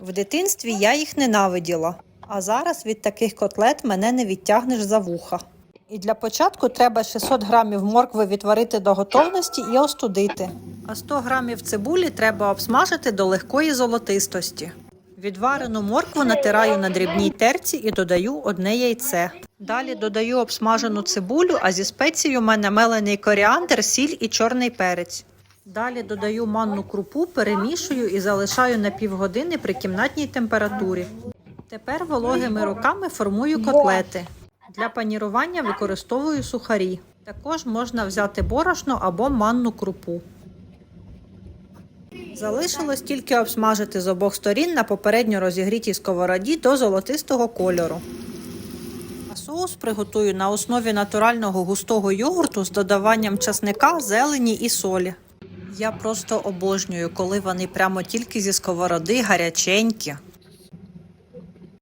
В дитинстві я їх ненавиділа, а зараз від таких котлет мене не відтягнеш за вуха. І для початку треба 600 грамів моркви відварити до готовності і остудити. А 100 грамів цибулі треба обсмажити до легкої золотистості. Відварену моркву натираю на дрібній терці і додаю одне яйце. Далі додаю обсмажену цибулю, а зі спецією у мене мелений коріандр, сіль і чорний перець. Далі додаю манну крупу, перемішую і залишаю на півгодини при кімнатній температурі. Тепер вологими руками формую котлети. Для панірування використовую сухарі. Також можна взяти борошно або манну крупу. Залишилось тільки обсмажити з обох сторін на попередньо розігрітій сковороді до золотистого кольору. А соус приготую на основі натурального густого йогурту з додаванням часника, зелені і солі. Я просто обожнюю, коли вони прямо тільки зі сковороди гаряченькі.